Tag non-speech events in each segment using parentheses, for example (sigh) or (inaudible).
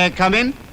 May I come in?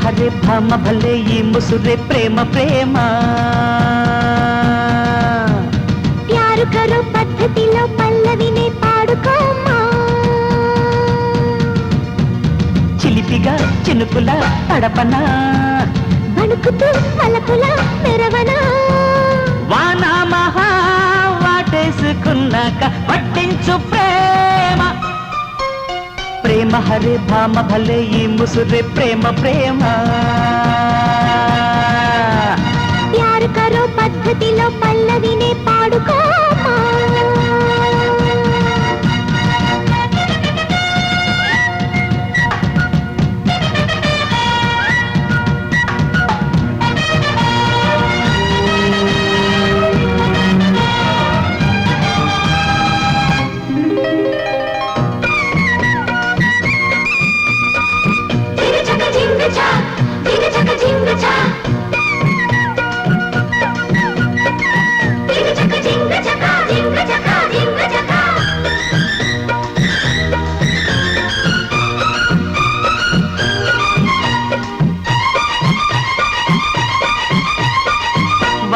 Hare భామ భలే ఈ ముసురే ప్రేమ ప్రేమ. ప్యారు కరో పద్ధతిలో పల్లవినే పాడుకోమా? చిలిపిగా చినుకుల తడపన వణుకుతూ వలపుల మెరవనా? వాన మహా వాటేసుకున్నాక పట్టించు ప్రేమ ప్రేమ హరే భామ భలే ఈ ముసురే ప్రేమ ప్రేమ.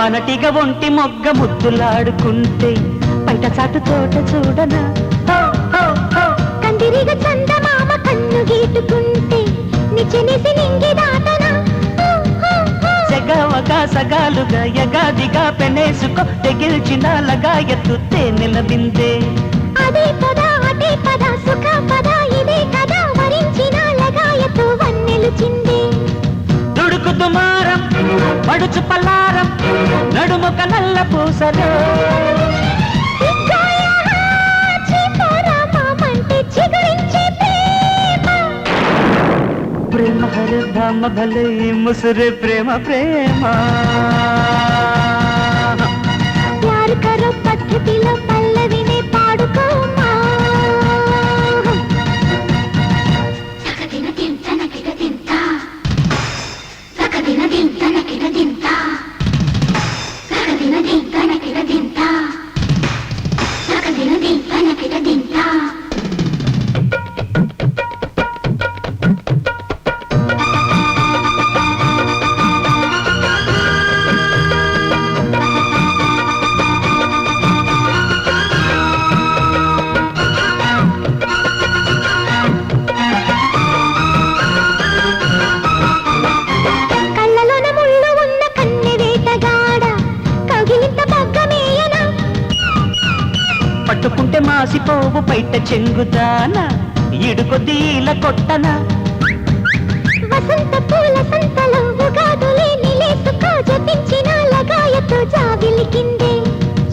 వనటిగా ఒంటి మొగ్గ ముద్దులాడుకుంటే బయట చాటు తోట చూడనా. కందిరిగ చందమామ కన్ను గీటుకుంటే నిచ్చెనేసి నింగి దాటనా. సెగవగా సగాలుగా యగాదిగా పెనేసుకో తెగిల్చిన లగాయత్తు తేనెల బిందే అదే పద అదే పద పడుచు పల్లారం నడుముక నల్ల పూసలు. ప్రేమ ప్రేమ ధామ భలే ముసురే ప్రేమ ప్రేమ. మాసిపోవు బయట చెంగుదాన ఇడుకొద్ది ఈల కొట్టన? వసంత పూల సంతలో ఉగాదులే నిలేసుకో జపించిన లగాయతో జావిలి కిందే.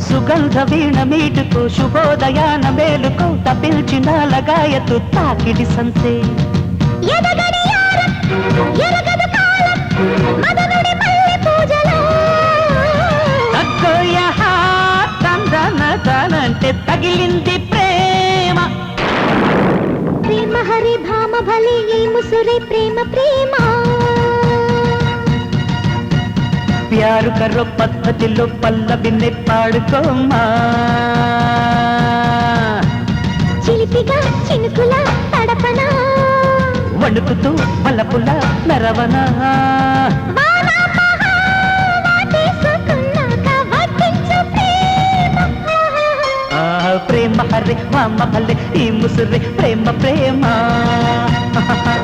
సుగంధ వీణ మీటుకు శుభోదయాన మేలుకు తపిల్చిన లగాయతు తాకిడి సంతే. ఎదగడియారం ఎరగదు కాలం మదనుడి మల్లె పూజలో. తగ్గోయ తందన తనంటే తగిలింది హరి భామ భలే ఈ ముసురే ప్రేమ ప్రేమ. ప్యారు కర్ర పద్ధతిలో పల్లవిని పాడుకోమా చిలిపిగా చినుకుల తడపన. వణుకుతూ మలపుల నరవనా. ప్రేమ మామ భలే ఈ ముసురే ప్రేమ ప్రేమ. (laughs)